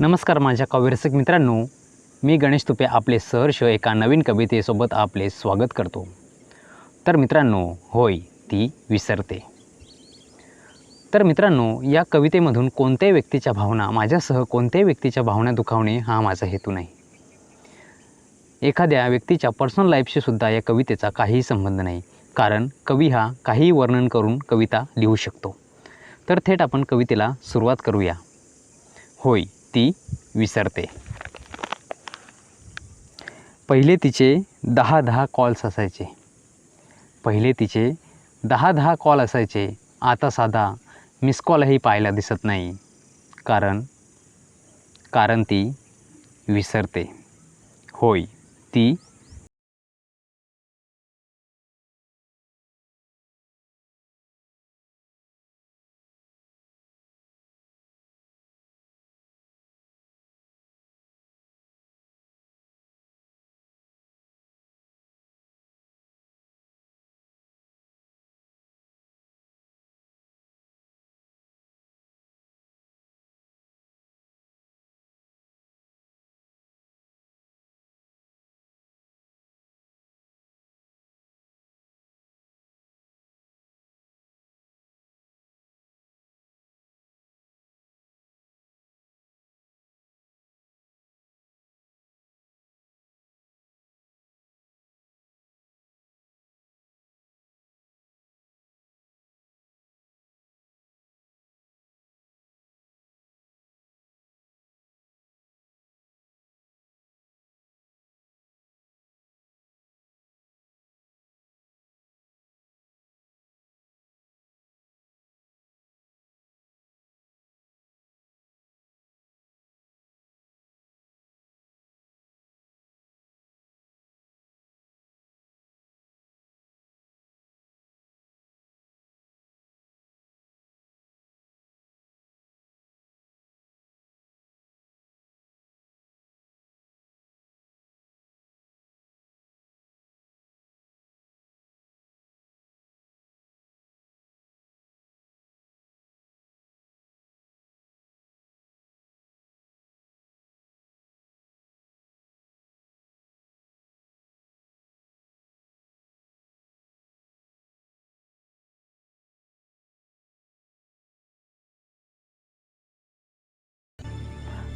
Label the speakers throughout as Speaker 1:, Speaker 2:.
Speaker 1: नमस्कार माझ्या काव्यरसिक मित्रांनो मी गणेश तुपे आपले सहर्ष एका नवीन कवितेसोबत आपले स्वागत करतो. तर मित्रांनो होय ती विसरते. तर मित्रांनो या कवितेमधून कोणत्याही व्यक्तीच्या भावना माझ्यासह कोणत्याही व्यक्तीच्या भावना दुखावणे हा माझा हेतू नाही. एखाद्या व्यक्तीच्या पर्सनल लाईफशी सुद्धा या कवितेचा काहीही संबंध नाही कारण कवी हा काहीही वर्णन करून कविता लिहू शकतो. तर थेट आपण कवितेला सुरुवात करूया. होय ती विसरते. पहिले तिचे दहा दहा कॉल्स असायचे. पहिले तिचे दहा दहा कॉल असायचे. आता साधा मिस कॉलही पाहायला दिसत नाही. कारण कारण ती विसरते. होय ती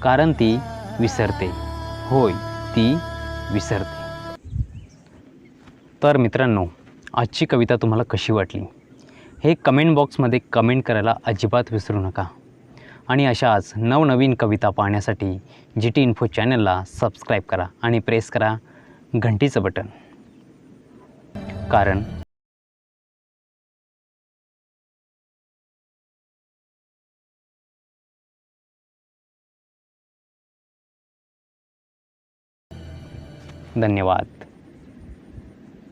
Speaker 1: कारण ती विसरते. होय ती विसरते. तर मित्रांनो आजची कविता तुम्हाला कशी वाटली? हे कमेंट बॉक्समध्ये कमेंट करायला अजिबात विसरू नका. आणि अशाच नवनवीन कविता पाहण्यासाठी जी टी इन्फो चॅनलला सबस्क्राईब करा आणि प्रेस करा घंटीचं बटन कारण धन्यवाद.